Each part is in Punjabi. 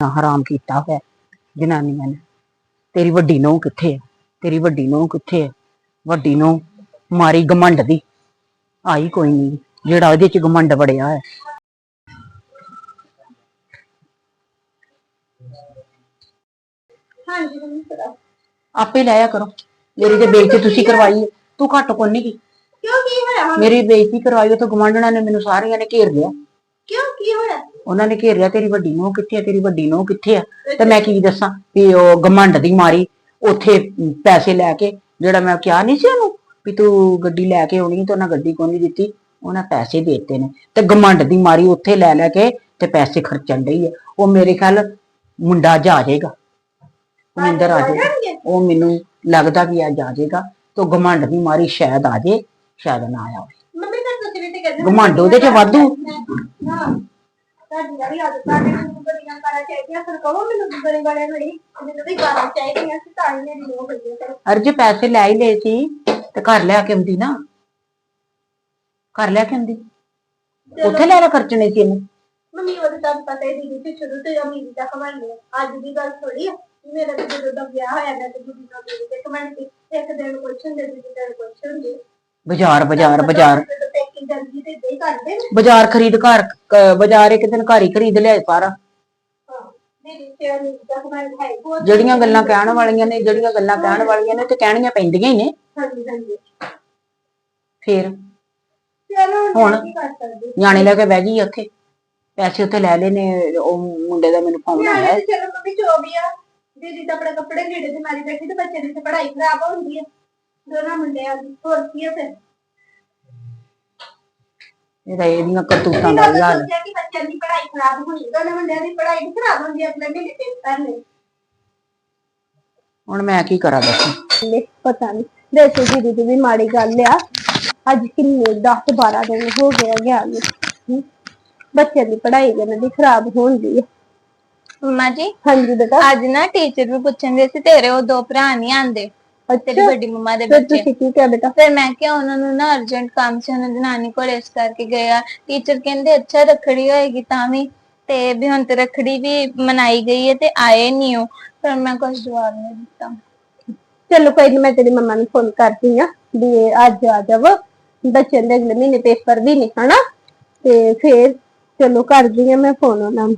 ਨਾ ਹਰਾਮ ਕੀਤਾ ਹੋਇਆ ਜਨਾਨੀਆਂ ਨੇ। ਤੇਰੀ ਵੱਡੀ ਨੂੰਹ ਕਿੱਥੇ ਹੈ ਤੇਰੀ ਵੱਡੀ ਨੂੰਹ ਕਿੱਥੇ ਹੈ ਵੱਡੀ ਨੂੰਹ ਮਾਰੀ ਗਮੰਡ ਦੀ। ਆਈ ਕੋਈ ਨਹੀਂ ਜਿਹੜਾ ਉਹਦੇ ਚ ਗਮੰਡ ਵੜਿਆ ਹੈ ਹਾਂਜੀ ਮੰਮੀ ਪਤਾ ਆਪੇ ਲਾਇਆ ਕਰੋ। ਮੇਰੀ ਤੇ ਬੇਇੱਜ਼ਤੀ ਤੁਸੀਂ ਕਰਵਾਈ ਹੈ। ਤੂੰ ਘੱਟ ਨਹੀਂ ਗਈ ਕਿਉਂ ਕੀ ਹੋਇਆ ਮੇਰੀ ਬੇਇੱਜ਼ਤੀ ਕਰਵਾਈ ਉਥੋਂ ਗਮੰਡਣਾ ਨੇ ਮੈਨੂੰ ਸਾਰਿਆਂ ਨੇ ਘੇਰ ਲਿਆ। ਕਿਉਂ ਕੀ ਹੋਇਆ? ਉਹਨਾਂ ਨੇ ਘੇਰ ਲਿਆ ਤੇਰੀ ਵੱਡੀ ਨੂੰਹ ਕਿੱਥੇ ਹੈ ਤੇਰੀ ਵੱਡੀ ਨੂੰਹ ਕਿੱਥੇ ਹੈ ਤੇ ਮੈਂ ਕੀ ਦੱਸਾਂ ਵੀ ਉਹ ਗਮੰਡ ਦੀ ਮਾਰੀ ਉੱਥੇ ਪੈਸੇ ਲੈ ਕੇ ਜਿਹੜਾ ਮੈਂ ਕਿਹਾ ਨਹੀਂ ਸੀ ਉਹਨੂੰ ਵੀ ਤੂੰ ਗੱਡੀ ਲੈ ਕੇ ਆਉਣੀ ਤੇ ਉਹਨਾਂ ਗੱਡੀ ਕੋਈ ਨਹੀਂ ਦਿੱਤੀ? ਉਹਨਾਂ ਪੈਸੇ ਦੇ ਦਿੱਤੇ ਨੇ। ਤੇ ਗਮੰਡ ਦੀ ਮਾਰੀ ਉੱਥੇ ਲੈ ਲੈ ਕੇ ਤੇ ਪੈਸੇ ਖਰਚਣ ਡਈ ਹੈ ਉਹ ਮੇਰੇ ਖਿਆਲ ਮੁੰਡਾ ਜਾ ਜਾਏਗਾ ਮਨਿੰਦਰ ਆ ਜਾਏਗਾ? ਉਹ ਮੈਨੂੰ ਲੱਗਦਾ ਵੀ ਆ ਜਾਏਗਾ ਤੇ ਗਮੰਡ ਦੀ ਮਾਰੀ ਸ਼ਾਇਦ ਆ ਜਾਏ ਸ਼ਾਇਦ ਨਾ ਆਇਆ ਹੋਵੇ ਘਮੰਡ ਉਹਦੇ ਚ ਵਾਧੂ। ਹਾਂ ਤੁਹਾਡੀ ਵਾਲੀ ਆਦਤ ਆ ਮੈਨੂੰ ਬੜੀਆਂ ਕਰਾ ਚਾਹੀਦੀਆਂ ਫਿਰ ਕਹੋ ਮੈਨੂੰ ਬੜੀ ਵਾਲੇ ਨਹੀਂ ਮੈਨੂੰ ਵੀ ਗਾਣਾ ਚਾਹੀਦੀਆਂ ਸੀ ਤਾਂ ਹੀ ਮੇਰੀ ਲੋਕ ਹੋਈ ਹੈ ਅਰ ਜੇ ਪੈਸੇ ਲੈ ਹੀ ਲਏ ਸੀ ਤੇ ਘਰ ਲਿਆ ਕੇ ਆਉਂਦੀ ਨਾ ਘਰ ਲਿਆ ਕੇ ਆਉਂਦੀ ਉੱਥੇ ਲੈ ਲੈ ਖਰਚਣੇ ਸੀ ਇਹਨੇ ਮੰਮੀ ਉਹਦੇ ਤਾਂ ਪਤਾ ਹੀ ਦੀਦੀ ਤੇ ਸ਼ੁਰੂ ਤੋਂ ਹੀ ਅਮੀਰੀ ਦਾ ਕਮਾਈ ਹੈ ਅੱਜ ਦੀ ਗੱਲ ਥੋੜੀ ਆ ਮੇਰਾ ਤੇ ਜਦੋਂ ਦਾ ਵਿਆਹ ਹੋਇਆ ਮੈਂ ਤੇ ਦੀਦੀ ਨਾਲ ਮੇਰੀ ਤੇ ਕਮਾਈ ਸੀ ਇੱਕ ਦਿਨ ਕੁਐਸਚਨ ਦੇ ਦੂਜੇ ਦਿਨ ਕੁਐਸਚਨ ਦੇ ਬਾਜ਼ਾਰ ਬਾਜ਼ਾਰ ਬਾਜ਼ਾਰ। ਪੈਕਿੰਗ ਜਲਦੀ ਤੇ ਦੇ ਕਰਦੇ ਨੇ ਬਾਜ਼ਾਰ ਖਰੀਦ ਘਰ, ਕ- ਬਾਜ਼ਾਰ ਇੱਕ ਦਿਨ ਘਰ ਹੀ ਖਰੀਦ ਲਿਆ ਸਾਰਾ। ਹਾਂ ਦੀਦੀ ਤੇ ਅਮੀਰੀ ਹੈ ਬਹੁਤ ਜਿਹੜੀਆਂ ਗੱਲਾਂ ਕਹਿਣ ਵਾਲੀਆਂ ਨੇ, ਜਿਹੜੀਆਂ ਗੱਲਾਂ ਕਹਿਣ ਵਾਲੀਆਂ ਨੇ ਤੇ ਕਹਿਣੀਆਂ ਪੈਂਦੀਆਂ ਹੀ ਨੇ। ਹਾਂਜੀ ਹਾਂਜੀ ਫੇਰ ਚਲੋ ਹੁਣ? ਕੀ ਕਰ ਸਕਦੇ ਨਿਆਣੇ ਲੈ ਕੇ ਬਹਿ ਗਈ ਉੱਥੇ। ਪੈਸੇ ਉੱਥੇ ਲੈ ਲਏ ਨੇ, ਉਹ ਮੁੰਡੇ ਦਾ ਮੈਨੂੰ ਫੋਨ ਆਇਆ। ਚਲੋ ਮੰਮੀ ਜੋ ਵੀ ਆ, ਦੀਦੀ ਤਾਂ ਆਪਣੇ ਕੱਪੜੇ ਲੀੜੇ ਤੇ ਮਾਰੀ ਬੈਠੀ ਤੇ ਬੱਚੇ ਦੀ ਤੇ ਪੜ੍ਹਾਈ ਖਰਾਬ ਹੁੰਦੀ ਹੈ ਦੋਨਾਂ ਮੁੰਡਿਆਂ ਦੀ ਹੋਰ ਕੀ ਹੈ ਫਿਰ? ਇਹਦਾ ਇਹਦੀਆਂ ਕਰਤੂਤਾਂ ਦਾ ਹੀ ਦਾ ਹਾਲ ਸੋਚਿਆ ਕਿ ਬੱਚਿਆਂ ਦੀ ਪੜ੍ਹਾਈ ਖਰਾਬ ਹੋਣੀ ਦੋਨਾਂ ਮੁੰਡਿਆਂ ਦੀ ਪੜ੍ਹਾਈ ਨਹੀਂ ਖਰਾਬ ਹੁੰਦੀ ਆਪਣੇ ਢਿੱਲੇ ਪੇਪਰ ਨੇ ਹੁਣ ਮੈਂ ਕੀ ਕਰਾਂ ਦੱਸ? ਪਤਾ ਨਹੀਂ। ਵੈਸੇ ਦੀਦੀ ਦੀ ਵੀ ਮਾੜੀ ਗੱਲ ਆ। ਅੱਜ ਕਿੰਨੇ 10 12 ਦਿਨ ਹੋ ਗਿਆ ਗਿਆ ਨੂੰ। ਬੱਚਿਆਂ ਦੀ ਪੜ੍ਹਾਈ ਇਹਨਾਂ ਦੀ ਖਰਾਬ ਹੁੰਦੀ ਹੈ ਮੰਮਾ ਜੀ ਹਾਂਜੀ ਬੇਟਾ। ਅੱਜ ਨਾ ਟੀਚਰ ਵੀ ਪੁੱਛਣ ਦੇ ਸੀ ਤੇਰੇ ਉਹ ਦੋ ਭਰਾ ਨਹੀਂ ਆਂਦੇ ਤੇਰੀ ਅੱਛਾ ਵੱਡੀ ਮੰਮਾ ਦੇ ਫਿਰ ਬੱਚੇ। ਤੁਸੀਂ ਕੀ ਕਿਹਾ ਬੇਟਾ? ਫਿਰ ਮੈਂ ਕਿਹਾ ਉਹਨਾਂ ਨੂੰ ਨਾ ਅਰਜੈਂਟ ਕੰਮ ਸੀ ਉਹਨਾਂ ਦੀ ਨਾਨੀ ਕੋਲ ਇਸ ਕਰਕੇ ਗਏ ਆ। ਟੀਚਰ ਕਹਿੰਦੇ ਅੱਛਾ ਰੱਖੜੀ ਹੋਏਗੀ ਤਾਂ ਵੀ। ਤੇ ਵੀ ਹੁਣ ਤੇ ਰੱਖੜੀ ਵੀ ਮਨਾਈ ਗਈ ਹੈ ਤੇ ਆਏ ਨਹੀਂ ਹੋ ਪਰ ਮੈਂ ਕੁਝ ਜਵਾਬ ਨਹੀਂ ਦਿੱਤਾ। ਚਲੋ ਕੋਈ ਨੀ ਮੈਂ ਤੇਰੀ ਮੰਮਾ ਨੂੰ ਫੋਨ ਕਰਦੀ ਆ ਵੀ ਇਹ ਅੱਜ ਆ ਜਾਵੋ। ਬੱਚਿਆਂ ਦੇ ਅਗਲੇ ਮਹੀਨੇ ਪੇਪਰ ਵੀ ਨੇ ਹਨਾ? ਤੇ ਫੇਰ ਚਲੋ ਕਰਦੀ ਆ ਮੈਂ ਫੋਨ ਉਹਨਾਂ ਨੂੰ।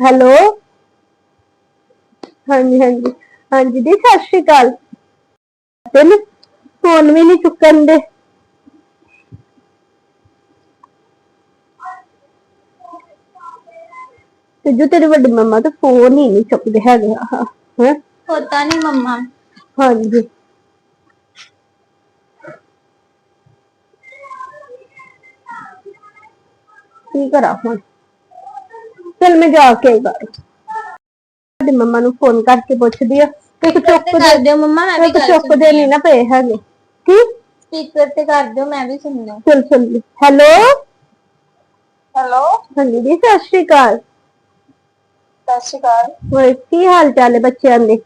ਹੈਲੋ? ਹਾਂਜੀ ਹਾਂਜੀ। ਹਾਂਜੀ ਦੀ ਸਤਿ ਸ਼੍ਰੀ ਅਕਾਲ। ਤੈਨੂੰ ਫੋਨ ਵੀ ਨਹੀਂ ਚੁੱਕਣ ਦੇ। ਤੇ ਜੋ ਤੇਰੀ ਵੱਡੀ ਮੰਮਾ ਤਾਂ ਫੋਨ ਹੀ ਨਹੀਂ ਚੁੱਕਦੇ ਹੈਗੇ ਹਾਂ ਹੈ। ਪਤਾ ਨਹੀਂ ਮੰਮਾ। ਹਾਂਜੀ। ਕੀ ਕਰਾਂ ਹੁਣ? ਚਲ ਮੈਂ ਜਾ ਕੇ ਆਈ ਬਾਹਰ। ਤੁਹਾਡੀ ਮੰਮਾ ਨੂੰ ਫੋਨ ਕਰਕੇ ਪੁੱਛਦੀ ਆ। ਇੱਕ ਚੁੱਕ ਤੇ ਕਰ ਦਿਓ ਮੰਮਾ ਮੈਂ ਵੀ ਇੱਕ ਗੱਲ ਦੇ ਨਹੀਂ ਨਾ ਪਏ ਹੈਗੇ। ਕੀ? ਸਪੀਕਰ ਤੇ ਕਰ ਦਿਓ ਮੈਂ ਵੀ ਸੁਣ ਲਵਾਂ ਚਲ ਚਲ। ਹੈਲੋ ਹੈਲੋ ਹਾਂਜੀ ਦੀ ਸਤਿ ਸ਼੍ਰੀ ਅਕਾਲ। ਸਤਿ ਸ਼੍ਰੀ ਅਕਾਲ। ਹੋਰ ਕੀ ਹਾਲ ਚਾਲ ਹੈ ਬੱਚਿਆਂ ਦੇ?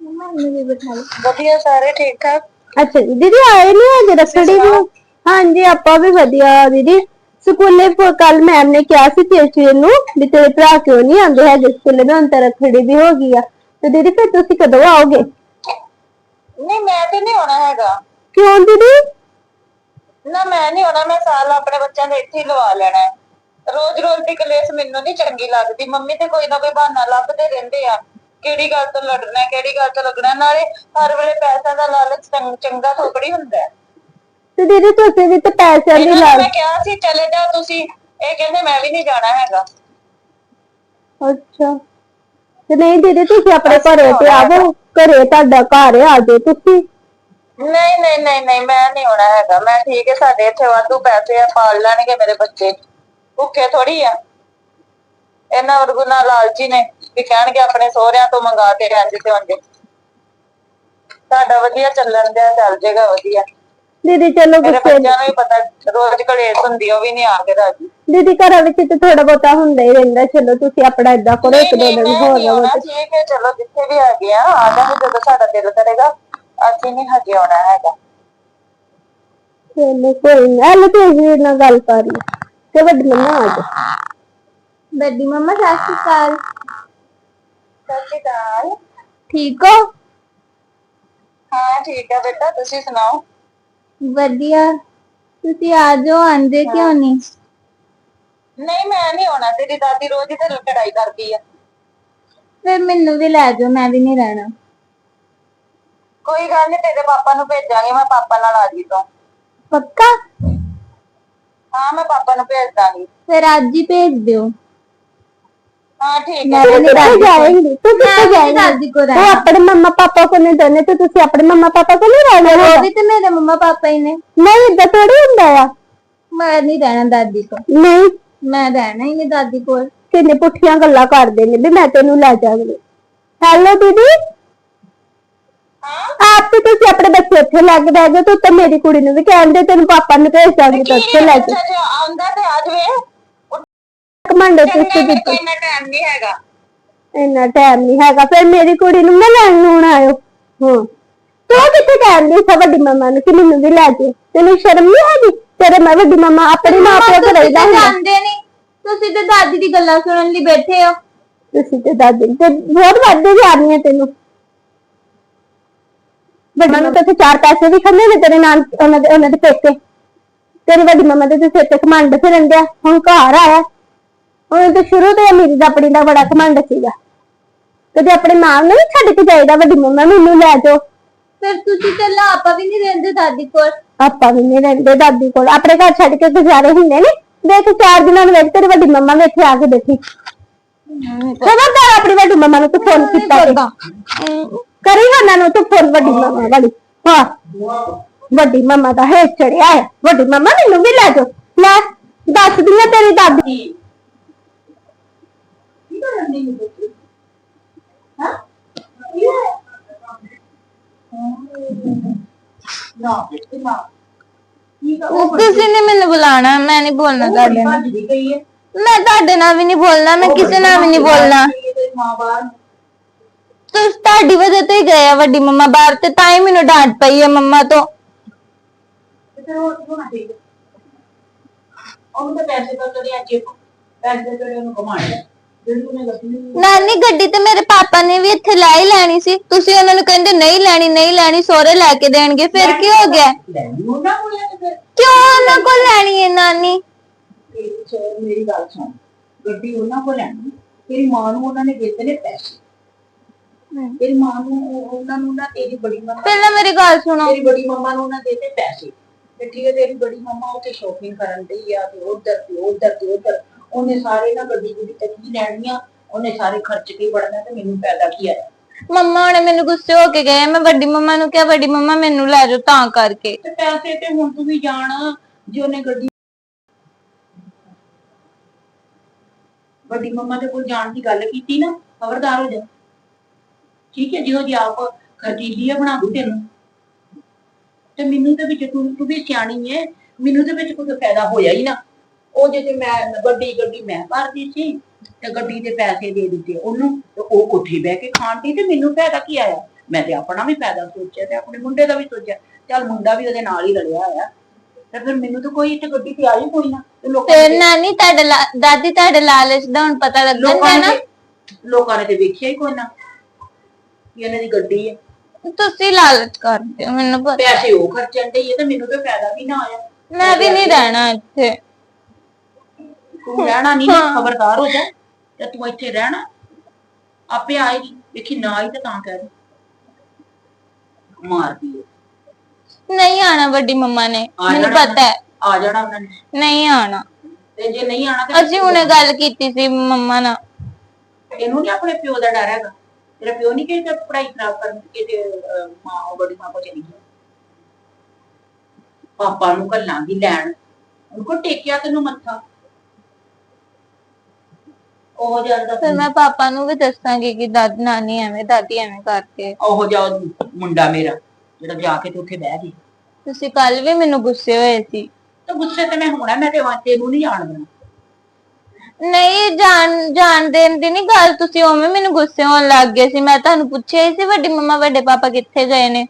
ਮੰਮਾ ਇਹਨੂੰ ਵੀ ਬਿਠਾ ਲਓ। ਵਧੀਆ ਸਾਰੇ ਠੀਕ ਠਾਕ? ਅੱਛਾ ਜੀ ਦੀਦੀ ਆਏ ਨਹੀਂ ਅਜੇ ਰੱਖੜੀ ਨੂੰ? ਹਾਂਜੀ ਆਪਾਂ ਵੀ ਵਧੀਆ ਦੀਦੀ। ਸਕੂਲੇ ਕੱਲ ਮੈਮ ਨੇ ਕਿਹਾ ਸੀ ਤੇਜਵੀਰ ਨੂੰ ਵੀ ਤੇਰੇ ਭਰਾ ਕਿਉਂ ਨਹੀਂ ਆਉਂਦੇ ਹੈਗੇ? ਸਕੂਲੇ ਨੂੰ ਅੰਤਰ ਰੱਖੜੀ ਵੀ ਹੋ ਗਈ ਆ। ਤੇ ਦੀਦੀ ਫਿਰ ਤੁਸੀਂ ਕਦੋਂ ਆਓਗੇ? ਨਹੀਂ ਮੈਂ ਤੇ ਨਹੀਂ ਆਉਣਾ ਹੈਗਾ। ਕਿਉਂ ਦੀਦੀ? ਨਾ ਮੈਂ ਨਹੀਂ ਆਉਣਾ। ਮੈਂ ਸਾਲ ਆਪਣੇ ਬੱਚਿਆਂ ਦੇ ਇੱਥੇ ਹੀ ਲਵਾ ਲੈਣਾ ਹੈ। ਰੋਜ਼ ਰੋਜ਼ ਦੀ ਕਲੇਸ਼ ਮੈਨੂੰ ਨਹੀਂ ਚੰਗੀ ਲੱਗਦੀ। ਮੰਮੀ ਤੇ ਕੋਈ ਨਾ ਕੋਈ ਬਹਾਨਾ ਲੱਭਦੇ ਰਹਿੰਦੇ ਆ। ਕਿਹੜੀ ਗੱਲ ਤੋਂ ਲੜਨਾ ਹੈ, ਕਿਹੜੀ ਗੱਲ ਤੋਂ ਲੱਗਣਾ। ਨਾਲੇ ਹਰ ਵੇਲੇ ਪੈਸਿਆਂ ਦਾ ਲਾਲਚ ਚੰਗ- ਚੰਗਾ ਥੋੜੀ ਹੁੰਦਾ ਹੈ। ਤੇ ਦੀਦੀ ਤੁਸੀਂ ਵੀ ਤੇ ਪੈਸਿਆਂ ਦੀ ਇਹਨਾਂ ਨੂੰ ਮੈਂ ਕਿਹਾ ਸੀ ਚਲੇ ਜਾਓ ਤੁਸੀਂ। ਇਹ ਕਹਿੰਦੇ ਮੈਂ ਵੀ ਨਹੀਂ ਜਾਣਾ ਹੈਗਾ। ਅੱਛਾ। ਤੇ ਨਹੀਂ ਦੀਦੀ ਤੁਸੀਂ ਆਪਣੇ ਘਰੇ ਤੇ ਆਵੋ। ਘਰੇ ਤੁਹਾਡਾ ਘਰ ਆ ਆਜੋ ਤੁਸੀਂ। ਨਹੀਂ ਨਹੀਂ ਨਹੀਂ ਨਹੀਂ ਮੈਂ ਨਹੀਂ ਆਉਣਾ ਹੈਗਾ। ਮੈਂ ਠੀਕ ਹੈ ਸਾਡੇ ਇੱਥੇ ਵਾਧੂ ਪੈਸੇ ਆ ਪਾਲ ਲੈਣਗੇ ਮੇਰੇ ਬੱਚੇ। ਭੁੱਖੇ ਥੋੜੀ ਆ। ਇਹਨਾਂ ਵਰਗੁਨਾ ਲਾਲਚੀ ਨੇ ਵੀ ਕਹਿਣਗੇ ਆਪਣੇ ਸਹੁਰਿਆਂ ਤੋਂ ਮੰਗਾ ਕੇ ਰਹਿੰਦੇ ਤੇ ਹੁੰਦੇ ਸਾਡਾ ਵਧੀਆ ਚੱਲਣ ਦਿਆ ਚੱਲ ਜਾਏਗਾ ਵਧੀਆ। ਦੀਦੀ ਚਲੋ ਮੇਰੇ ਗੁੱਸੇ ਬੱਚਿਆਂ ਨੂੰ ਵੀ ਪਤਾ ਰੋਜ਼ ਕਲੇਸ਼ ਹੁੰਦੀ ਉਹ ਵੀ ਨਹੀਂ ਆ ਕੇ ਰਾਜੀ। ਦੀਦੀ ਘਰਾਂ ਵਿੱਚ ਤੇ ਥੋੜਾ ਬਹੁਤਾ ਹੁੰਦਾ ਹੀ ਰਹਿੰਦਾ ਚਲੋ ਤੁਸੀਂ ਆਪਣਾ ਏਦਾਂ ਕਰੋ ਇੱਕ ਦੋ ਨਹੀਂ, ਦਿਨ ਮੈਂ ਹੋਰ ਨਹੀਂ ਰਹੋ ਆਉਣਾ, ਠੀਕ ਹੈ ਚਲੋ ਜਿੱਥੇ ਵੀ ਆ ਗਏ ਆ ਆ ਜਾਵਾਂਗੇ ਜਦੋਂ ਸਾਡਾ ਦਿਲ ਕਰੇਗਾ। ਅਸੀਂ ਨਹੀਂ ਹਜੇ ਆਉਣਾ ਹੈਗਾ। ਚਲੋ ਕੋਈ ਨਾ ਹਲੇ ਤੇ ਵੀਰ ਨਾਲ ਗੱਲ ਕਰ ਲਈ ਤੇ ਵੱਡੀ ਮੰਮਾ ਆ ਜਾ। ਵੱਡੀ ਮੰਮਾ ਸਤਿ ਸ਼੍ਰੀ ਅਕਾਲ। ਸਤਿ ਸ਼੍ਰੀ ਅਕਾਲ। ਠੀਕ ਹੋ? ਹਾਂ ਠੀਕ ਆ ਬੇਟਾ ਤੁਸੀਂ ਸੁਣਾਓ? ਵਧੀਆ। ਤੁਸੀਂ ਆ ਜਾਓ ਆਂਦੇ ਕਿਉਂ ਨਹੀਂ? ਨਹੀਂ ਮੈਂ ਨਹੀਂ ਆਉਣਾ। ਤੇਰੀ ਦਾਦੀ ਰੋਜ਼ ਹੀ ਤੇ ਲੜਾਈ ਕਰਦੀ ਆ। ਫਿਰ ਮੈਨੂੰ ਵੀ ਲੈ ਜਾਓ ਮੈਂ ਵੀ ਨਹੀਂ ਰਹਿਣਾ। ਕੋਈ ਗੱਲ ਨਹੀਂ ਤੇਰੇ ਪਾਪਾ ਨੂੰ ਭੇਜਾਂਗੇ ਮੈਂ ਪਾਪਾ ਨਾਲ ਆ ਜੀ ਤੋਂ। ਪੱਕਾ? ਹਾਂ ਮੈਂ ਪਾਪਾ ਨੂੰ ਭੇਜ ਦਾਂਗੀ। ਫਿਰ ਅੱਜ ਹੀ ਭੇਜ ਦਿਓ। ਵੀ ਤੇ ਮੇਰੇ ਮੰਮਾ ਪਾਪਾ ਹੀ ਨੇ। ਨਹੀਂ ਏਦਾਂ ਥੋੜੀ ਹੁੰਦਾ ਆ। ਮੈਂ ਨਹੀਂ ਰਹਿਣਾ ਦਾਦੀ ਕੋ ਨਹੀਂ। ਮੈਂ ਰਹਿਣਾ ਹੀ ਨਹੀਂ ਦਾਦੀ ਕੋਲ। ਕਿੰਨੇ ਪੁੱਠੀਆਂ ਗੱਲਾਂ ਕਰਦੇ ਨੇ ਵੀ ਮੈਂ ਤੈਨੂੰ ਲੈ ਜਾਵਾਂਗੀ। ਹੈਲੋ ਦੀਦੀ? ਆਪ ਤੇ ਤੁਸੀਂ ਆਪਣੇ ਬੱਚੇ ਉੱਥੇ ਲੱਗ ਬਹਿ ਜਾਓ ਤੂੰ ਤਾਂ ਮੇਰੀ ਕੁੜੀ ਨੂੰ ਵੀ ਕਹਿੰਦੇ ਤੈਨੂੰ ਪਾਪਾ ਨੂੰ ਭੇਜ ਦਾਂਗੀ ਤਾਂ ਉੱਥੇ ਲੈ ਜਾ ਅੱਛਾ ਜੇ ਆਉਂਦਾ ਤੇ ਆ ਜਵੇ? ਕਮਾਂਡੋ ਤੁਸੀਂ ਮੇਰੇ ਦਿੱਤੀ ਨਾ ਟਾਈਮ ਨਹੀਂ ਹੈਗਾ। ਇੰਨਾ ਟਾਈਮ ਨਹੀਂ ਹੈਗਾ। ਫਿਰ ਮੇਰੀ ਕੁੜੀ ਨੂੰ ਨਾ ਲੈਣ ਨੂੰ ਆਇਓ। ਹਾਂ। ਤੂੰ ਕਿੱਥੇ ਕਹਿੰਦੀ ਸੀ ਵੱਡੀ ਮਮਾ ਨੂੰ ਕਿ ਮੈਨੂੰ ਵੀ ਲੈ ਜਾ ਤੈਨੂੰ ਸ਼ਰਮ ਨਹੀਂ ਹੈਗੀ? ਤੇਰੇ ਮੈਂ ਵੱਡੀ ਮਮਾ ਆਪਣੇ ਮਾਂ ਪਿਓ ਕੋਲ ਤੁਸੀਂ ਰਹਿਦਾ ਤਾਂ ਹੁੰਦਾ ਜਾਂਦੇ ਨਹੀਂ ਤੁਸੀਂ ਤੇ ਦਾਦੀ ਦੀ ਗੱਲਾਂ ਸੁਣਨ ਲਈ ਬੈਠੇ ਹੋ। ਤੁਸੀਂ ਤੇ ਦਾਦੀ ਤੇ ਬਹੁਤ ਵੱਧਦੇ ਜਾ ਰਹੀਆਂ ਤੈਨੂੰ। ਵੱਡੀ ਮਮਾ ਤਾਂ ਚਾਰ ਪੈਸੇ ਵੀ ਖੰਦੇ ਨੇ ਤੇਰੇ ਨਾਲ ਉਹਨਾਂ ਦੇ ਉਹਨਾਂ ਦੇ ਪੇਕੇ। ਤੇਰੀ ਵੱਡੀ ਮਮਾ ਤੇ ਸਿਰ ਤੇ ਘਮੰਡ ਫਿਰਨ ਡਿਆ। ਹੁਣ ਘਰ ਆਇਆ। ਉਹਨੇ ਤਾਂ ਸ਼ੁਰੂ ਤੋਂ ਹੀ ਅਮੀਰੀ ਦਾ ਆਪਣੀ ਦਾ ਬੜਾ ਘਮੰਡ ਸੀਗਾ। ਕਦੇ ਆਪਣੇ ਮਾਂ ਨੂੰ ਨਹੀਂ ਛੱਡ ਕੇ ਜਾਈਦਾ ਵੱਡੀ ਮਮਾ ਮੈਨੂੰ ਲੈ ਜਾਓ। ਫਿਰ ਤੁਸੀਂ ਤੇ ਲਾ ਆਪਾਂ ਵੀ ਨਹੀਂ ਰਹਿੰਦੇ ਦਾਦੀ ਕੋਲ। ਆਪਾਂ ਵੀ ਨਹੀਂ ਰਹਿੰਦੇ ਦਾਦੀ ਕੋਲ। ਆਪਣੇ ਘਰ ਛੱਡ ਕੇ ਗੁਜ਼ਾਰੇ ਹੁੰਦੇ ਨੇ। ਦੇਖ ਚਾਰ ਦਿਨਾਂ ਨੂੰ ਵੇਖ ਤੇਰੀ ਵੱਡੀ ਮੰਮਾ ਇੱਥੇ ਆ ਕੇ ਬੈਠੀ। ਖਬਰਦਾਰ ਆਪਣੀ ਵੱਡੀ ਮੰਮਾ ਨੂੰ ਤੂੰ ਫੋਨ ਕੀਤਾ ਤੇ ਕਰੀ ਉਹਨਾਂ ਨੂੰ ਤੂੰ ਫੋਨ ਵੱਡੀ ਮੰਮਾ ਵਾਲੀ। ਹਾਂ। ਵੱਡੀ ਮੰਮਾ ਦਾ ਹੈ ਚੜਿਆ ਹੈ। ਵੱਡੀ ਮੰਮਾ ਮੈਨੂੰ ਵੀ ਲੈ ਜਾਓ। ਲੈ ਦੱਸਦੀ ਆ ਤੇਰੀ ਦਾਦੀ। ਨਾ ਬੇਟੇ ਨਾ ਤੁਸੀਂ ਨੇ ਮੈਨੂੰ ਬੁਲਾਣਾ ਮੈਂ ਨਹੀਂ ਬੋਲਣਾ ਤੁਹਾਡੇ ਨਾਲ। ਹੈ। ਮੈਂ ਤੁਹਾਡੇ ਨਾਲ ਵੀ ਨਹੀਂ ਬੋਲਣਾ ਮੈਂ ਕਿਸੇ ਨਾਲ ਵੀ ਨਹੀਂ ਬੋਲਣਾ। ਤੁਸੀਂ ਤੁਹਾਡੀ ਵਜ੍ਹਾ ਤੋਂ ਹੀ ਗਏ ਆ ਵੱਡੀ ਮੰਮਾ ਬਾਹਰ ਤੇ ਤਾਂ ਹੀ ਮੈਨੂੰ ਡਾਂਟ ਪਈ ਹੈ ਮੰਮਾ ਤੋਂ। ਉਹਨੂੰ ਤਾਂ ਪੈਸੇ ਤਾਂ ਕਦੇ ਅੱਜ ਪੈਸੇ ਤੇ ਉਹਨੂੰ ਲੱਭੀ ਨਾਨੀ ਗੱਡੀ ਤੇ ਮੇਰੇ ਪਾਪਾ ਨੇ ਵੀ ਇੱਥੇ ਲੈ ਹੀ ਲੈਣੀ ਸੀ। ਤੁਸੀਂ ਉਹਨਾਂ ਨੂੰ ਕਹਿੰਦੇ ਨਹੀਂ ਲੈਣੀ ਨਹੀਂ ਲੈਣੀ ਸੋਹਰੇ ਲੈ ਕੇ ਦੇਣਗੇ। ਫਿਰ ਕੀ ਹੋ ਗਿਆ? ਲੈਣੀ ਉਹਨਾਂ ਕੋਲ ਹੈ ਤੇ ਫਿਰ? ਕਿਉਂ ਉਹਨਾਂ ਕੋਲ ਲੈਣੀ ਹੈ ਨਾਨੀ? ਚ ਮੇਰੀ ਗੱਲ ਸੁਣ। ਗੱਡੀ ਉਹਨਾਂ ਕੋਲ ਲੈਣੀ। ਤੇਰੀ ਮਾਂ ਨੂੰ ਉਹਨਾਂ ਨੇ ਦਿੱਤੇ ਨੇ ਪੈਸੇ। ਤੇਰੀ ਮਾਂ ਨੂੰ ਉਹ- ਉਹਨਾਂ ਨੂੰ ਨਾ ਤੇਰੀ ਬੜੀ ਮੰਮਾ ਪਹਿਲਾਂ ਮੇਰੀ ਗੱਲ ਸੁਣੋ। ਤੇਰੀ ਬੜੀ ਮੰਮਾ ਨੂੰ ਉਹਨਾਂ ਦਿੱਤੇ ਪੈਸੇ। ਤੇ ਠੀਕ ਹੈ ਤੇਰੀ ਬੜੀ ਮੰਮਾ ਉੱਥੇ ਸ਼ੋਪਿੰਗ ਕਰਨ ਡਈ ਆ ਤੇ ਉਧਰ ਤੇ ਉਧਰ ਤੇ ਉਧਰ ਉਹਨੇ ਸਾਰੇ ਨਾ ਗੱਡੀ ਗੁੱਡੀ ਤੇ ਕੀ ਲੈਣੀਆਂ ਉਹਨੇ ਸਾਰੇ ਖਰਚ ਕੇ ਹੀ ਵੜਨਾ ਤੇ ਮੈਨੂੰ ਪੈਦਾ ਕੀ ਆਇਆ ਮੰਮਾ ਹੁਣੇ ਮੈਨੂੰ ਗੁੱਸੇ ਹੋ ਕੇ ਗਏ ਮੈਂ ਵੱਡੀ ਮੰਮਾ ਨੂੰ ਕਿਹਾ ਵੱਡੀ ਮੰਮਾ ਮੈਨੂੰ ਲੈ ਜਾਓ ਤਾਂ ਕਰਕੇ। ਤੇ ਪੈਸੇ ਤੇ ਹੁਣ ਤੂੰ ਵੀ ਜਾਣ ਜੇ ਉਹਨੇ ਗੱਡੀ ਵੱਡੀ ਮੰਮਾ ਦੇ ਕੋਲ ਜਾਣ ਦੀ ਗੱਲ ਕੀਤੀ ਨਾ ਖਬਰਦਾਰ ਹੋ ਜਾ। ਠੀਕ ਹੈ ਜਿਹੋ ਜੀ ਆਪ ਖਰਚੀਲੀ ਹੈ ਬਣਾ ਦੂ ਤੈਨੂੰ। ਤੇ ਮੈਨੂੰ ਤੇ ਵਿੱਚ ਤੂੰ ਤੂੰ ਵੀ ਸਿਆਣੀ ਹੈ ਮੈਨੂੰ ਤੇ ਵਿੱਚ ਕੋਈ ਫਾਇਦਾ ਹੋਇਆ ਹੀ ਨਾ। ਉਹ ਜੇ ਤੇ ਮੈਂ ਵੱਡੀ ਗੱਡੀ ਮੈਂ ਭਰਦੀ ਸੀ ਤੇ ਗੱਡੀ ਦੇ ਪੈਸੇ ਦੇ ਦਿੱਤੇ ਉਹਨੂੰ ਤੇ ਉਹ ਉੱਥੇ ਬਹਿ ਕੇ ਖਾਣ ਦੀ ਤੇ ਮੈਨੂੰ ਫਾਇਦਾ ਕੀ ਆਇਆ? ਮੈਂ ਤੇ ਆਪਣਾ ਵੀ ਫਾਇਦਾ ਸੋਚਿਆ ਤੇ ਆਪਣੇ ਮੁੰਡੇ ਦਾ ਵੀ ਸੋਚਿਆ। ਚੱਲ ਮੁੰਡਾ ਵੀ ਉਹਦੇ ਨਾਲ ਹੀ ਰਲਿਆ ਆ ਤੇ ਫਿਰ ਮੈਨੂੰ ਤਾਂ ਕੋਈ ਇੱਥੇ ਗੱਡੀ ਤੇ ਆਈ ਕੋਈ ਨਾ। ਤੇ ਲੋਕਾਂ ਤੇ ਨੇ ਨਾਨੀ ਤੁਹਾਡੇ ਲਾ- ਦਾਦੀ ਤੁਹਾਡੇ ਲਾਲਚ ਦਾ ਹੁਣ ਪਤਾ ਲੱਗ ਲੋਕਾਂ ਜਾਂਦਾ ਨੇ ਨਾ ਲੋਕਾਂ ਨੇ ਤੇ ਵੇਖਿਆ ਹੀ ਕੋਈ ਨਾ ਕਿ ਇਹਨਾਂ ਦੀ ਗੱਡੀ ਹੈ। ਤੁਸੀਂ ਲਾਲਚ ਕਰਦੇ ਹੋ ਮੈਨੂੰ ਪਤਾ। ਪੈਸੇ ਉਹ ਖਰਚਣ ਦੇ ਤੇ ਮੈਨੂੰ ਤਾਂ ਫਾਇਦਾ ਵੀ ਨਾ ਆਇਆ। ਮੈਂ ਵੀ ਨਹੀਂ ਰਹਿਣਾ ਇੱਥੇ। ਤੂੰ ਰਹਿਣਾ ਨਹੀਂ ਖਬਰਦਾਰ ਹੋ ਜਾ ਤੇ ਤੂੰ ਇੱਥੇ ਰਹਿਣਾ। ਆਪੇ ਆਏਗੀ। ਵੇਖੀ ਨਾ ਆਈ ਤਾਂ ਤਾਂ ਕਹਿ ਦੇ। ਮਾਰਦੀ ਹੈ ਨਹੀਂ ਆਣਾ ਵੱਡੀ ਮੰਮਾ ਨੇ ਮੈਨੂੰ ਪਤਾ ਹੈ। ਆ ਜਾਣਾ ਉਹਨਾਂ ਨੇ। ਨਹੀਂ ਆਣਾ। ਤੇ ਜੇ ਨਹੀਂ ਆਣਾ ਤੇ ਅਸੀਂ ਹੁਣੇ ਗੱਲ ਕੀਤੀ ਸੀ ਮੰਮਾ ਨਾਲ। ਇਹਨੂੰ ਨਹੀਂ ਆਪਣੇ ਪਿਓ ਦਾ ਡਰ ਹੈਗਾ। ਤੇਰਾ ਪਿਓ ਨਹੀਂ ਕਿ ਪੜ੍ਹਾਈ ਖਰਾਬ ਕਰਨ ਕਿ ਤੇ ਅਹ, ਮਾਂ ਉਹ ਬੜੀ ਮਾਂ ਕੋ ਚਲੀ ਗਈ ਪਾਪਾ ਨੂੰ ਕੱਲਾਂਗੀ ਲੈਣ। ਉਹਨੂੰ ਕੋ ਟੇਕਿਆ ਤੈਨੂੰ ਮੱਥਾ? ਉਹ ਜਾਂਦਾ ਫਿਰ ਮੈਂ ਪਾਪਾ ਨੂੰ ਵੀ ਦੱਸਾਂਗੀ ਕਿ ਦਾਦੀ ਨਾਨੀ ਐਵੇਂ ਦਾਦੀ ਐਵੇਂ ਕਰਕੇ। ਉਹ ਜਾ ਮੁੰਡਾ ਮੇਰਾ ਜਿਹੜਾ ਜਾ ਕੇ ਤੇ ਉੱਥੇ ਬਹਿ ਗਈ। ਤੁਸੀਂ ਕੱਲ ਵੀ ਮੈਨੂੰ ਗੁੱਸੇ ਹੋਏ ਸੀ। ਤੇ ਗੁੱਸੇ ਤੇ ਮੈਂ ਹੋਣਾ ਮੈਂ ਤੇ ਵਾਂਤੇ ਨੂੰ ਨਹੀਂ ਜਾਣ ਦੇਣਾ। ਨਹੀਂ ਜਾਣ ਜਾਣ ਦੇਣ ਦੀ ਨਹੀਂ ਗੱਲ ਤੁਸੀਂ ਉਵੇਂ ਮੈਨੂੰ ਗੁੱਸੇ ਹੋਣ ਲੱਗ ਗਏ ਸੀ। ਮੈਂ ਤੁਹਾਨੂੰ ਪੁੱਛਿਆ ਹੀ ਸੀ ਵੱਡੀ ਮੰਮਾ ਵੱਡੇ ਪਾਪਾ ਕਿੱਥੇ ਗਏ ਨੇ।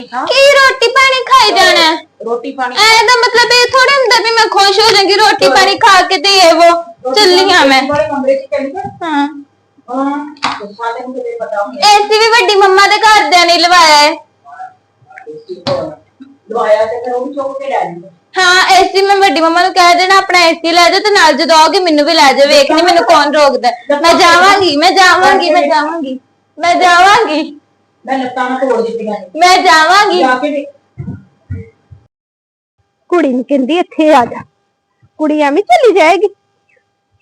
ਕੀ ਰੋਟੀ ਪਾਣੀ ਖਾਈ ਜਾਣਾ? ਹੈ? ਰੋਟੀ ਪਾਣੀ ਐ ਦਾ ਮਤਲਬ ਇਹ ਥੋੜਾ ਹੁੰਦਾ ਵੀ ਮੈਂ ਖੁਸ਼ ਹੋ ਜਾਵਾਂਗੀ ਰੋਟੀ ਪਾਣੀ ਖਾ ਕੇ ਤੇ ਇਹ ਉਹ ਚੱਲੀ ਆ ਮੈਂ। ਬੜੇ ਕਮਰੇ ਚ ਜਾ ਹਾਂ। ਹਾਂ ਤੇ ਸਾਡੇ ਨੂੰ ਕਿਤੇ ਪਤਾ ਹੁੰਦਾ ਏਸੀ ਵੀ ਵੱਡੀ ਮੰਮਾ ਦੇ ਘਰਦਿਆਂ ਨੇ ਲਵਾਇਆ ਹੈ। ਦਵਾਇਆ ਤੇ ਫਿਰ ਉਹ ਵੀ ਚੁੱਕ ਕੇ ਲੈ ਲਈ ਹਾਂ ਏਸੀ ਮੈਂ ਵੱਡੀ ਮੰਮਾ ਨੂੰ ਕਹਿ ਦੇਣਾ ਆਪਣਾ ਏਸੀ ਲੈ ਜਾਓ ਤੇ ਨਾਲ ਜਦੋਂ ਆਓਗੇ ਮੈਨੂੰ ਵੀ ਲੈ ਜਾਓ ਵੇਖ ਨਹੀਂ ਮੈਨੂੰ ਕੌਣ ਰੋਕਦਾ। ਮੈਂ ਜਾਵਾਂਗੀ ਮੈਂ ਜਾਵਾਂਗੀ ਮੈਂ ਜਾਵਾਂਗੀ ਮੈਂ ਜਾਵਾਂਗੀ। ਮੈਂ ਲੱਤਾਂ ਨਾਲ ਤੋੜ ਦਿੱਤੀਆਂ ਨੇ। ਮੈਂ ਜਾਵਾਂਗੀ। ਜਾ ਕੇ ਦੇ ਕੁੜੀ ਨੂੰ ਕਹਿੰਦੀ ਇੱਥੇ ਆ ਜਾ। ਕੁੜੀ ਐਵੇਂ ਚਲੀ ਜਾਏਗੀ।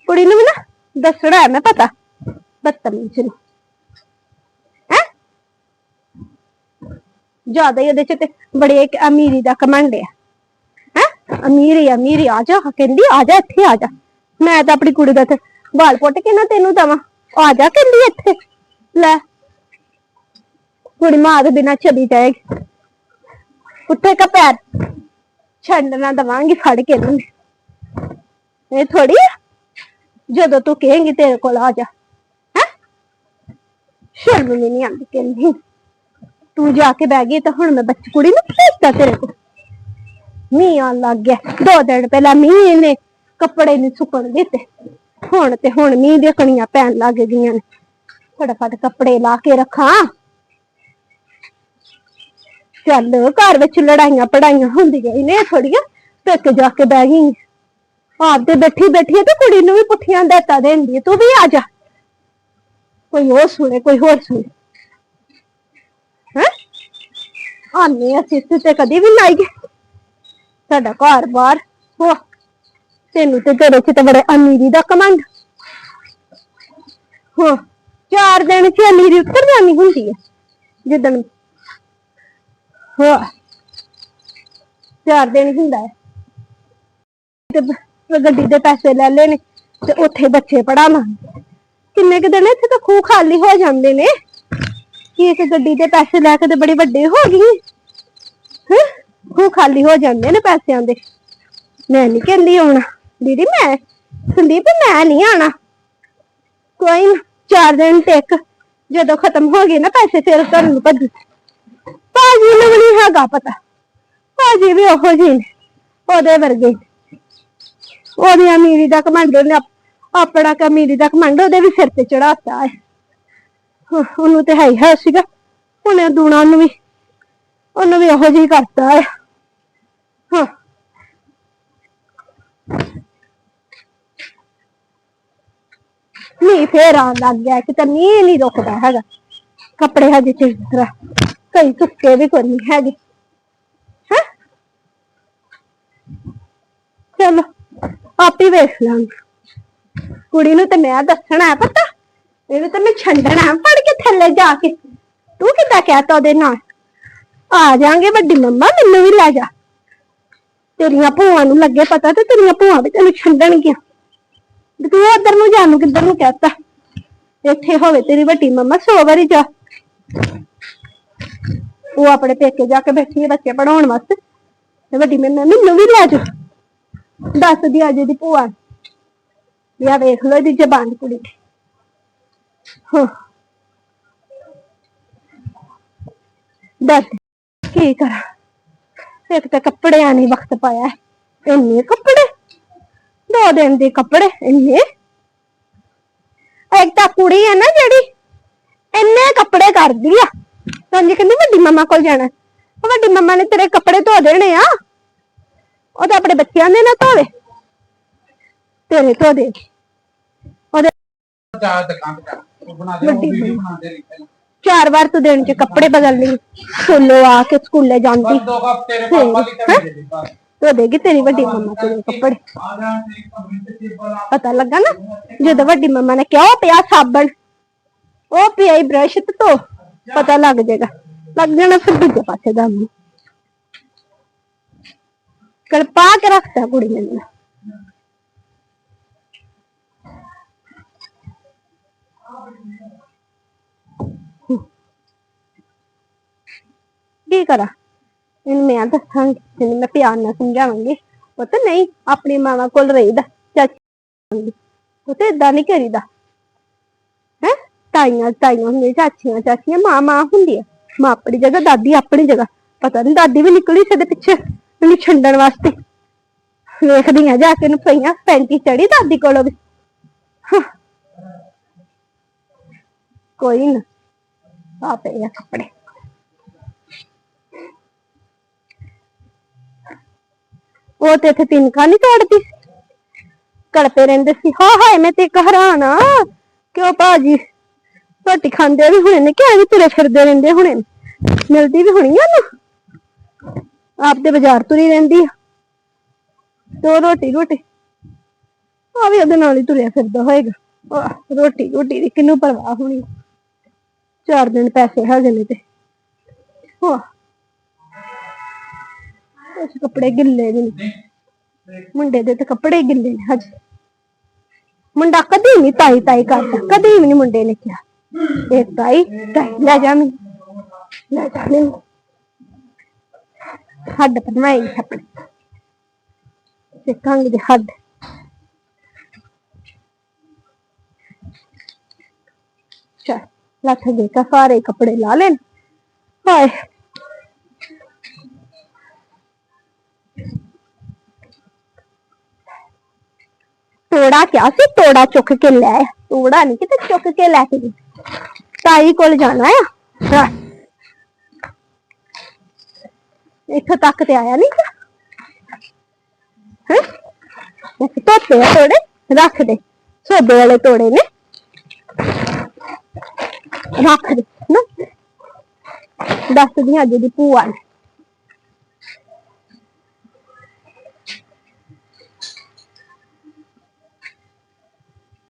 ਕੁੜੀ ਨੂੰ ਵੀ ਨਾ ਦੱਸਣਾ ਹੈ, ਮੈਂ ਪਤਾ। ਬਦਤਮੀਜ਼ ਨੂੰ। ਹੈ? ਜ਼ਿਆਦਾ ਹੀ ਉਹਦੇ ਚ ਤੇ ਬੜੇ ਇੱਕ ਅਮੀਰੀ ਦਾ ਕਮੰਡ ਹੈ ਹੈ? ਅਮੀਰੀ ਅਮੀਰੀ, ਆ ਜਾ। ਕਹਿੰਦੀ, ਆ ਜਾ ਇੱਥੇ, ਆ ਜਾ। ਮੈਂ ਤਾਂ ਆਪਣੀ ਕੁੜੀ ਦਾ ਤੇ ਵਾਲ ਪੁੱਟ ਕੇ ਨਾ ਤੈਨੂੰ ਦਵਾਂ। ਆ ਜਾ ਕਹਿੰਦੀ ਇੱਥੇ। ਲੈ। ਕੁੜੀ ਮਾਂ ਦੇ ਬਿਨਾ ਚਲੀ ਜਾਏਗੀ। ਉੱਤੇ ਕਾ ਪੈਰ ਛੱਡਣਾ ਦਵਾਂਗੀ ਫੜ ਕੇ ਇਹਨੂੰ। ਇਹ ਥੋੜੀ ਜਦੋਂ ਤੂੰ ਕਹੇਂਗੀ ਤੇਰੇ ਕੋਲ ਆ ਜਾ। ਹੈ? ਸ਼ਰਮ ਨਹੀਂ ਆਉਂਦੀ ਕਹਿੰਦੀ ਤੂੰ ਜਾ ਕੇ ਬਹਿ ਗਈ ਤਾਂ ਹੁਣ ਮੈਂ ਬੱਚੀ ਕੁੜੀ ਨੂੰ ਭੇਜਦਾ ਤੇਰੇ ਕੋਲ। ਮੀਂਹ ਆਉਣ ਲੱਗ ਗਿਆ। ਦੋ ਦਿਨ ਪਹਿਲਾਂ ਮੀਂਹ ਨੇ ਕੱਪੜੇ ਨਹੀਂ ਸੁੱਕਣ ਦਿੱਤੇ। ਹੁਣ ਤੇ ਹੁਣ ਮੀਂਹ ਦੀਆਂ ਕਣੀਆਂ ਪੈਣ ਲੱਗ ਗਈਆਂ ਨੇ। ਫਟਾਫਟ ਕੱਪੜੇ ਲਾ ਕੇ ਰੱਖਾਂ। ਚੱਲ ਘਰ ਵਿੱਚ ਲੜਾਈਆਂ ਪੜਾਈਆਂ ਹੁੰਦੀਆਂ ਹੀ ਨੇ ਥੋੜੀਆਂ ਟਿਕ ਜਾ ਕੇ ਬਹਿ ਗਈ। ਆਪ ਤੇ ਬੈਠੀ ਬੈਠੀ ਤੇ ਕੁੜੀ ਨੂੰ ਵੀ ਪੁੱਠੀਆਂ ਦੇਤਾ ਦੇਂਦੀ ਤੂੰ ਵੀ ਆ ਜਾ। ਕੋਈ ਹੋਰ ਸੁਣੇ, ਕੋਈ ਹੋਰ ਸੁਣੇ। ਹੈ? ਆਨੇ ਅਸੀਂ ਤੇ ਕਦੀ ਵੀ ਲਾਈਏ। ਸਾਡਾ ਘਰ ਬਾਰ ਹੋ ਤੈਨੂੰ ਤੇ ਤੇਰੇ ਚ ਤੇ ਬੜੇ ਅਮੀਰੀ ਦਾ ਕਮੰਡ ਹੋ ਚਾਰ ਦਿਨ ਚ ਅਮੀਰੀ ਉੱਤਰ ਜਾਣੀ ਹੁੰਦੀ ਹੈ ਜਿੱਦਣ ਹੋ ਚਾਰ ਦਿਨ ਹੁੰਦਾ ਹੈ। ਤੇ ਗੱਡੀ ਦੇ ਪੈਸੇ ਲੈ ਲੈਣੇ ਤੇ ਉੱਥੇ ਬੱਚੇ ਪੜਾਵਾਂਗੇ ਕਿੰਨੇ ਕੁ ਦਿਨ ਇੱਥੇ ਤਾਂ ਖੂਹ ਖਾਲੀ ਹੋ ਜਾਂਦੇ ਨੇ। ਕੀ ਇੱਕ ਗੱਡੀ ਦੇ ਪੈਸੇ ਲੈ ਕੇ ਤੇ ਬੜੀ ਵੱਡੇ ਹੋ ਗਈ? ਹੈ? ਖੂਹ ਖਾਲੀ ਹੋ ਜਾਂਦੇ ਨੇ ਪੈਸਿਆਂ ਦੇ। ਮੈਂ ਨਹੀਂ ਕਹਿੰਦੀ ਆਉਣਾ। ਦੀਦੀ, ਮੈਂ ਸੰਦੀਪ, ਮੈਂ ਨਹੀਂ ਆਣਾ ਕੋਈ ਨਾ, ਚਾਰ ਦਿਨ ਟਿਕ ਜਦੋਂ ਖਤਮ ਹੋ ਗਏ ਨਾ ਪੈਸੇ, ਫਿਰ ਘਰ ਨੂੰ ਭੱਜ ਭਾਜੀ ਨੂੰ ਵੀ ਨੀ ਹੈਗਾ ਪਤਾ। ਭਾਜੀ ਵੀ ਉਹੋ ਜਿਹੇ ਨੇ ਉਹਦੇ ਵਰਗੇ ਉਹਦੀ ਅਮੀਰੀ ਦਾ ਕਮੰਡ ਉਹਨੇ ਆਪ- ਆਪਣਾ ਕਮੀਰੀ ਦਾ ਕਮੰਡ ਉਹਦੇ ਵੀ ਸਿਰ ਤੇ ਚੜਾਤਾ ਹੈ। ਹਾਂ, ਉਹਨੂੰ ਤੇ ਹੈ ਹੀ ਹੈ ਸੀਗਾ। ਉਹਨੇ ਦੂਣਾ ਨੂੰ ਵੀ ਉਹਨੂੰ ਵੀ ਉਹੋ ਜਿਹੀ ਕਰਤਾ ਹੈ। ਹਾਂ। ਨਹੀਂ ਫੇਰ ਆਉਣ ਲੱਗ ਗਿਆ ਕਿ ਤਾਂ ਮੀਂਹ ਨਹੀਂ ਰੁਕਦਾ ਹੈਗਾ। ਕੱਪੜੇ ਹਜੇ ਚੰਗੀ ਤਰ੍ਹਾਂ। ਕਈ ਸੁੱਕੇ ਵੀ ਕੋਈ ਨਹੀਂ ਹੈਗੇ। ਹੈ? ਚਲੋ, ਆਪੇ ਵੇਖ ਲਾਂਗੇ। ਕੁੜੀ ਨੂੰ ਤੇ ਮੈਂ ਦੱਸਣਾ ਪਤਾ। ਇਹਨੂੰ ਤੇ ਮੈਂ ਛੰਡਣਾ ਫੜ ਕੇ ਥੱਲੇ ਜਾ ਕੇ। ਤੂੰ ਕਿੱਦਾਂ ਕਹਿਤਾ ਉਹਦੇ ਨਾਲ? ਆ ਜਾਾਂਗੇ, ਵੱਡੀ ਮੰਮਾ, ਮੈਨੂੰ ਵੀ ਲੈ ਜਾ। ਤੇਰੀਆਂ ਭੂਆ ਨੂੰ ਲੱਗੇ ਪਤਾ ਤੇ ਤੇਰੀਆਂ ਭੂਆ ਵੀ ਤੈਨੂੰ ਛੱਡਣਗੀਆਂ। ਤੇ ਤੂੰ ਉਧਰ ਨੂੰ ਜਾਣ ਨੂੰ ਕਿੱਧਰ ਨੂੰ ਕਹਿਤਾ ਇੱਥੇ ਹੋਵੇ ਤੇਰੀ ਵੱਡੀ ਮੰਮਾ, ਸੋ ਵਾਰੀ ਜਾ। ਉਹ ਆਪਣੇ ਪੇਕੇ ਜਾ ਕੇ ਬੈਠੀ ਹੈ ਬੱਚੇ ਪੜਾਉਣ ਵਾਸਤੇ। ਤੇ ਵੱਡੀ ਮੰਮਾ ਮੈਨੂੰ ਵੀ ਲੈ ਜਾ। ਦੱਸਦੀ ਅਜੇ ਦੀ ਭੂਆ ਯਾ ਵੇਖ ਲੋ ਇਹਦੀ ਜ਼ਬਾਨ ਕੁੜੀ। ਦੀ ਦੱਸ ਕੀ ਕਰਾਂ? ਇੱਕ ਤਾਂ ਕੱਪੜਿਆਂ ਨੇ ਵਕਤ ਪਾਇਆ ਇੰਨੇ ਕੱਪੜੇ? ਦੋ ਦਿਨ ਦੇ ਕੱਪੜੇ, ਇੰਨੇ? ਇੱਕ ਤਾਂ ਕੁੜੀ ਹੈ ਨਾ ਜਿਹੜੀ, ਇੰਨੇ ਕੱਪੜੇ ਕਰਦੀ ਆ। ਸੰਜੀ ਕਹਿੰਦੀ ਵੱਡੀ ਮੰਮਾ ਕੋਲ ਜਾਣਾ। ਉਹ ਵੱਡੀ ਮੰਮਾ ਨੇ ਤੇਰੇ ਕੱਪੜੇ ਧੋ ਦੇਣੇ ਆ। ਉਹ ਤਾਂ ਆਪਣੇ ਬੱਚਿਆਂ ਦੇ ਨਾ ਧੋਵੇ। ਤੇਰੇ ਧੋ ਦੇ। ਉਹਦੇ ਜਾ ਦੁਕਾਨ ਤੇ ਜਾ ਉਹ ਬਣਾ ਦੇ ਉਹ ਵੱਡੀ ਵੀਡੀਓ ਬਣਾਉਂਦੇ ਰਹੀ ਪਹਿਲਾਂ। ਚਾਰ ਵਾਰ ਤੂੰ ਦਿਨ ਚ ਕੱਪੜੇ ਬਦਲ ਲਈ। ਸਕੂਲੋਂ ਆ ਕੇ ਸਕੂਲੇ ਜਾਂਦੀ। ਦੋ ਪਾਪਾ ਲਈ ਤਾਂ ਦੇ ਬਸ। ਦੇਗੀ ਤੇਰੀ ਵੱਡੀ ਮੰਮਾ ਤੇਰੇ ਕੱਪੜੇ। ਪਤਾ ਲੱਗਾ ਨਾ? ਜਦੋਂ ਵੱਡੀ ਮੰਮਾ ਨੇ ਕਿਹਾ ਉਹ ਪਿਆ ਸਾਬਣ। ਉਹ ਪਿਆ ਹੀ ਬ੍ਰਸ਼ ਤੇ ਪਤਾ ਲੱਗ ਜਾਏਗਾ। ਲੱਗ ਜਾਣਾ ਫਿਰ ਦੂਜੇ ਪਾਸੇ ਦਾ ਮੂੰਹ ਕਲਪਾ ਕੇ ਰੱਖਦਾ ਕੁੜੀ ਮੈਨੂੰ। ਕੀ ਕਰਾਂ? ਇਹਨੂੰ ਮੈਂ ਦੱਸਾਂਗੀ, ਇਹਨੂੰ ਮੈਂ ਪਿਆਰ ਨਾਲ ਸਮਝਾਵਾਂਗੀ। ਉਹ ਤਾਂ ਨਹੀਂ, ਆਪਣੀ ਮਾਵਾਂ ਕੋਲ ਰਹੀਦਾ, ਚਾਚੀ ਉਹ ਤੇ ਇਦਾਂ ਨਹੀਂ ਕਰੀਦਾ। ਹੈ ਤਾਈਆਂ ਤਾਈਆਂ ਹੁੰਦੀਆਂ, ਚਾਚੀਆਂ ਚਾਚੀਆਂ, ਮਾਂ ਮਾਂ ਹੁੰਦੀ ਆ ਮਾਂ ਆਪਣੀ ਜਗ੍ਹਾ, ਦਾਦੀ ਆਪਣੀ ਜਗ੍ਹਾ। ਪਤਾ ਨਹੀਂ ਦਾਦੀ ਵੀ ਨਿਕਲੀ ਸੀ ਪਿੱਛੇ, ਮੈਨੂੰ ਛੰਡਣ ਵਾਸਤੇ। ਵੇਖਦੀ ਆ ਜਾ ਕੇ ਨੂੰ ਪਈਆਂ, ਪੈਂਤੀ ਚੜੀ ਦਾਦੀ ਕੋਲੋਂ ਵੀ। ਕੋਈ ਨਾ ਆ ਪਏ ਆ ਕੱਪੜੇ। ਉਹ ਤੇ ਇੱਥੇ ਤਿੰਨਕਾ ਨਹੀਂ ਤੋੜਦੀ। ਕੜਪੇ ਰਹਿੰਦੇ ਸੀ ਹਾਂ ਹਾਏ, ਮੈਂ ਤੇ ਇੱਕ ਹੈਰਾਨ ਆ। ਕਿਉਂ ਭਾਜੀ? ਰੋਟੀ ਖਾਂਦੇ ਵੀ ਹੁਣੇ ਨੇ ਕਿ ਐਵੇਂ ਤੁਰੇ ਫਿਰਦੇ ਰਹਿੰਦੇ ਹੁਣੇ ਮਿਲਦੀ ਵੀ ਹੋਣੀ ਆ ਨਾ। ਆਪ ਤੇ ਬਾਜ਼ਾਰ ਤੁਰੀ ਰਹਿੰਦੀ ਆ। ਦੋ ਰੋਟੀ ਰੋਟੀ। ਆ ਵੀ ਉਹਦੇ ਨਾਲ ਹੀ ਤੁਰਿਆ ਫਿਰਦਾ ਹੋਏਗਾ। ਰੋਟੀ ਰੋਟੀ ਦੀ ਕਿੰਨੂੰ ਪਰਵਾਹ ਹੋਣੀ ਚਾਰ ਦਿਨ ਪੈਸੇ ਹੈਗੇ ਨੇ ਤੇ। ਹਾਂ ਉਸ ਕੱਪੜੇ ਗਿੱਲੇ ਵੀ ਨੇ। ਮੁੰਡੇ ਦੇ ਤੇ ਕੱਪੜੇ ਗਿੱਲੇ ਨੇ ਹਜੇ। ਮੁੰਡਾ ਕਦੀ ਨਹੀਂ ਤਾਈ ਤਾਈ ਕਰਦਾ, ਕਦੇ ਵੀ ਨਹੀਂ ਮੁੰਡੇ ਨੇ ਕਿਹਾ। ਇਹ ਤਾਈ ਤਾਈ ਲੈ ਜਾ ਮੈਨੂੰ ਲੈ ਜਾ ਮੈਨੂੰ ਹੱਡ ਬਣਵਾਈ ਆਪਣੇ ਸਿੱਕਾਂਗੇ ਦੇ ਹੱਡ ਚਲ ਲੱਥ ਦੇ ਕਾ ਸਾਰੇ ਕੱਪੜੇ ਲਾ ਲੈਣ ਹਾਏ ਤੋੜਾ ਕਿਆ ਸੀ ਤੋੜਾ ਚੁੱਕ ਕੇ ਲੈ ਆ। ਤੋੜਾ ਨਹੀਂ ਕਿਤੇ ਚੁੱਕ ਕੇ ਲੈ ਕੇ ਗਈ ਤਾਈ ਕੋਲ ਜਾਣਾ ਆ? ਹਾਂ। ਤੱਕ ਤੇ ਆਇਆ ਨਹੀਂ ਹੈ? ਤੋਤੇ ਆ ਤੋੜੇ? ਰੱਖ ਦੇ। ਸੋਦੇ ਵਾਲੇ ਤੋੜੇ ਨੇ। ਰੱਖ ਦੇ। ਨਾ। ਦੱਸਦੀ ਅੱਜ ਦੀ ਭੂਆ ਨੂੰ।